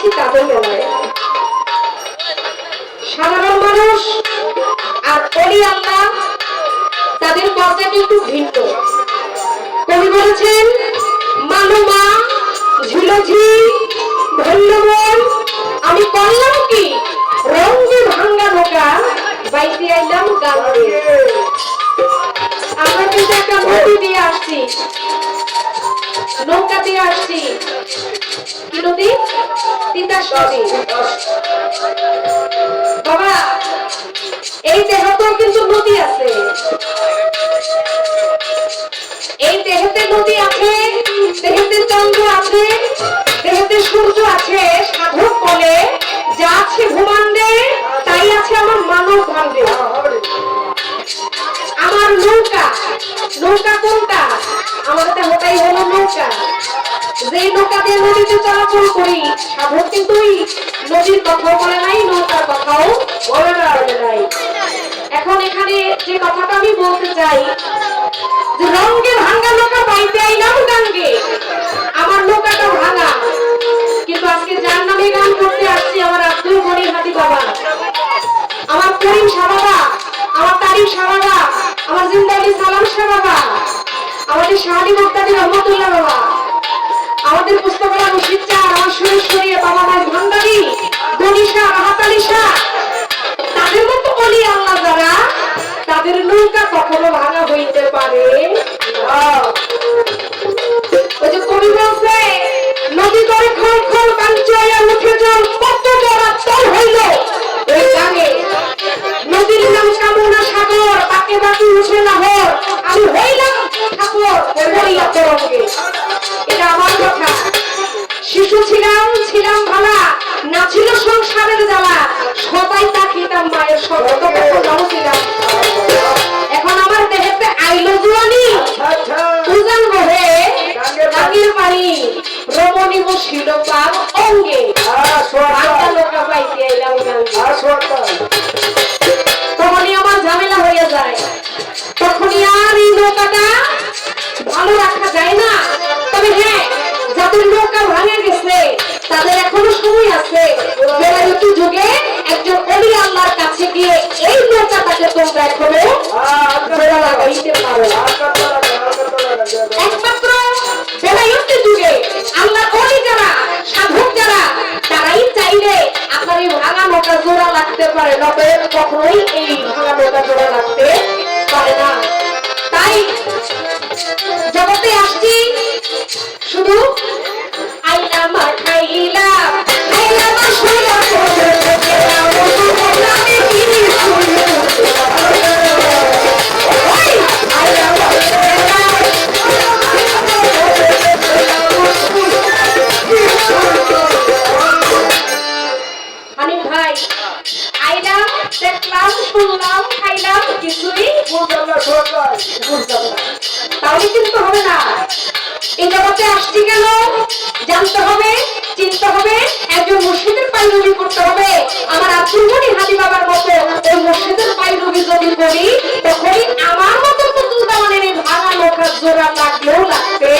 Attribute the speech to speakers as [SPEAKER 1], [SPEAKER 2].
[SPEAKER 1] আছি তাদের বেলায় সাধারণ মানুষ আর অলি আল্লাহ তাদের পর্যায়ে কিন্তু ভিন্ন। কবি বলেছেন মানুমা ঝুলঝি ধন্যবন আমি করলাম কি? রঙে ভাঙ্গা নৌকা বাইতে আইলাম দিয়ে। আমরা কিন্তু একটা নদী দিয়ে আসছি। নৌকা দিয়ে আসছি। কি নদী তিতাস নদী বাবা, এই দেহতেও কিন্তু নদী আছে। এই দেহেতে নদী আছে, দেহেতে চন্দ্র আছে, দেহেতে সূর্য আছে, সাধক বলে। যা আছে ভূমান্ডে তাই আছে আমার মানব ভাণ্ডে। আমার নৌকা নৌকা দেহটাই যে নৌকা নদীতে চলাচল করি, সাধক কিন্তু নদীর কথাও বলে নাই নৌকার কথাও বলে নাই। এখন এখানে যে কথাটা আমি বলতে চাই, যে রঙে ভাঙ্গা নৌকা পাইতে আইলাম, গাঙ্গে। আমার নৌকাটা ভাঙা। আমাদের শাহাদি মুক্তাদি রহমতুল্লাহ বাবা। আমাদের পুস্তকরা মুর্শিদ আমার আমার সুরেশ্বরী বাবা মায়ের ভান্ডারি গনিশা মাহাতালিশা তাদের মতো বলি আল্লাহ যারা, তাদের নৌকা কখনো ভাঙা হইতে সময় আছে যুগে একজন অলি আল্লাহর কাছে গিয়ে এই নৌকাটাকে তোমরা এখনও লাগাইতে পারো একমাত্র বেলায়ুতি যুগে আল্লাহ অলি যারা, সাধক যারা, তারাই চাইলে আপনার এই ভাঙা নৌকা জোড়া লাগতে পারে নবে কখনোই এই ভাঙা নৌকা জোড়া লাগতে পারে না। তাই জগতে আসছি শুধু আইলাম আর শুনলাম খাইলাম, কিছুই তাহলে কিন্তু হবে না। এই জগতে আসছি কেন? জানতে হবে, চিনতে হবে, একজন মুর্শিদের পাইরবি করতে হবে। আমার আব্দুল গনি হাজি বাবার মতো ওই মুর্শিদের পাইরবি যদি করি, তখনই আমার মতো পুতুল দামানের ভাঙা নৌকার জোড়া লাগলেও লাগবে।